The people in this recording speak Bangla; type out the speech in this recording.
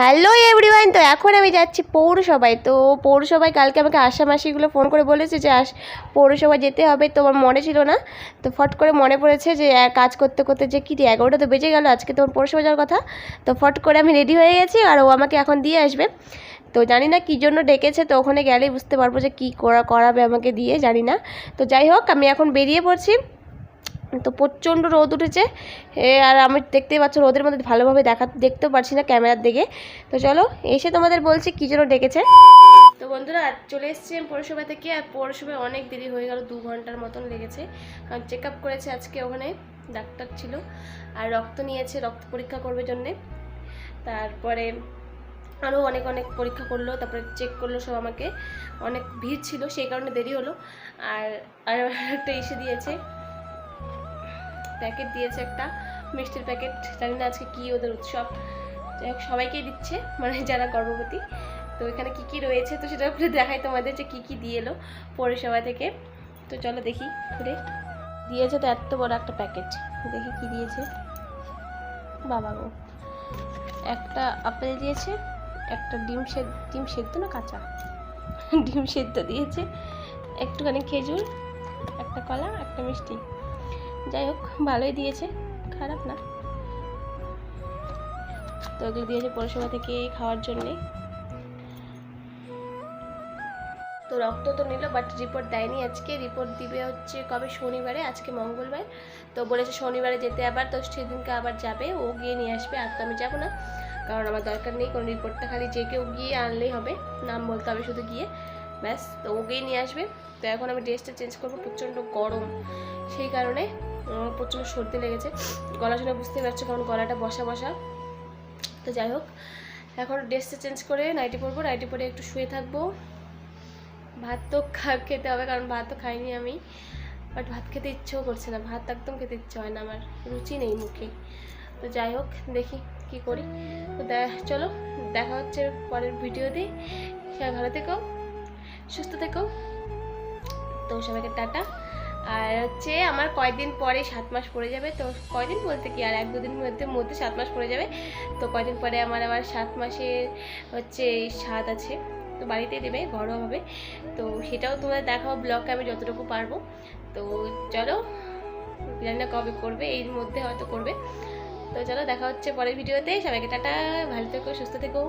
হ্যালো এভরিওয়ান, তো এখন আমি যাচ্ছি পৌরসভায়। তো পৌরসভায় কালকে আমাকে আশা মাসিগুলো ফোন করে বলেছে যে আস, পৌরসভায় যেতে হবে। তো আমার মনে ছিল না। তো ফট করে মনে পড়েছে যে কাজ করতে করতে যে কি এগারোটা তো বেজে গেল, আজকে তোমার পৌরসভা যাওয়ার কথা। তো ফট করে আমি রেডি হয়ে গেছি আর ও আমাকে এখন দিয়ে আসবে। তো জানি না কী জন্য ডেকেছে, তো ওখানে গেলেই বুঝতে পারব যে কী করা, করাবে আমাকে দিয়ে, জানি না। তো যাই হোক, আমি এখন বেরিয়ে পড়ছি। তো প্রচণ্ড রোদ উঠেছে। আর আমি দেখতেই পাচ্ছ রোদের মধ্যে ভালোভাবে দেখা, দেখতেও পারছি না ক্যামেরার দিকে। তো চলো, এসে তোমাদের বলছি কী জন্য ডেকেছে। তো বন্ধুরা, চলে এসেছি আমি পৌরসভা থেকে, আর পৌরসভায় অনেক দেরি হয়ে গেল, দু ঘণ্টার মতন লেগেছে। কারণ চেক আপ করেছে আজকে ওখানে, ডাক্তার ছিল, আর রক্ত নিয়েছে, রক্ত পরীক্ষা করবে জন্যে। তারপরে আরও অনেক অনেক পরীক্ষা করল, তারপরে চেক করল সব আমাকে। অনেক ভিড় ছিল, সেই কারণে দেরি হলো। আর আর একটা এসে দিয়েছে। প্যাকেট দিয়েছে একটা মিষ্টির প্যাকেট জানি না আজকে কী ওদের উৎসব। সবাইকেই দিচ্ছে মানে যারা গর্ভবতী। তো এখানে কি কি রয়েছে, তো সেটা খুলে দেখাই তোমাদের যে কী কী দিয়ে এলো পৌরসভা থেকে। তো চলো দেখি খুলে দিয়েছে তো এত বড় একটা প্যাকেট দেখি কি দিয়েছে। বাবা গো। একটা আপেল দিয়েছে, একটা ডিম সেদ্ধ ডিম সেদ্ধ না কাঁচা? ডিম সেদ্ধ দিয়েছে, একটুখানি খেজুর, একটা কলা, একটা মিষ্টি। যাই হোক, ভালোই দিয়েছে, খারাপ না। তো ওগুলো দিয়েছে পৌরসভা থেকে খাওয়ার জন্যে। তো রক্ত তো নিল বাট রিপোর্ট দেয়নি আজকে। রিপোর্ট দিবে হচ্ছে কবে? শনিবারে, আজকে মঙ্গলবার। তো বলেছে শনিবারে যেতে আবার, তো সেদিনকে আবার যাবে, ও গিয়ে নিয়ে আসবে, আর তো আমি যাব না। কারণ আমার দরকার নেই, কোনো রিপোর্টটা খালি যে কেউ গিয়ে আনলেই হবে, নাম বলতে হবে শুধু গিয়ে। ব্যাস, তো ও গিয়ে নিয়ে আসবে। তো এখন আমি ড্রেসটা চেঞ্জ করব, প্রচণ্ড গরম। সেই কারণে আমার প্রচণ্ড সর্দি লেগেছে। গলা শুনে বুঝতে পারছ কারণ গলাটা বসা বসা। তো যাই হোক, এখন ড্রেসটা চেঞ্জ করে নাইটি পরবো। নাইটি পরে একটু শুয়ে থাকব। ভাত তো খেতে হবে কারণ ভাত তো খাইনি আমি। বাট ভাত খেতে ইচ্ছেও করছে না। ভাত একদম খেতে ইচ্ছে হয় না আমার। রুচি নেই মুখে। তো যাই হোক, দেখি কি করি। তো চলো, দেখা হচ্ছে পরের ভিডিওতে সবাই ভালো থেকো, সুস্থ থেকো। তো সবাইকে টাটা। আর হচ্ছে আমার কয়দিন পরে সাত মাস পড়ে যাবে। তো কয়দিন বলতে কি? আর এক দুদিন মধ্যে মধ্যে সাত মাস পড়ে যাবে। তো কয়দিন পরে আমার আবার সাত মাসের হচ্ছে স্বাদ আছে। তো বাড়িতেই দেবে ঘরোয়াভাবে তো সেটাও তোমাদের দেখাও ব্লগে আমি যতটুকু পারব। তো চলো জানি না কবে করবে, এর মধ্যে হয়তো করবে। তো চলো, দেখা হচ্ছে পরের ভিডিওতে সবাইকে টাটা, ভালো থেকো, সুস্থ থেকো।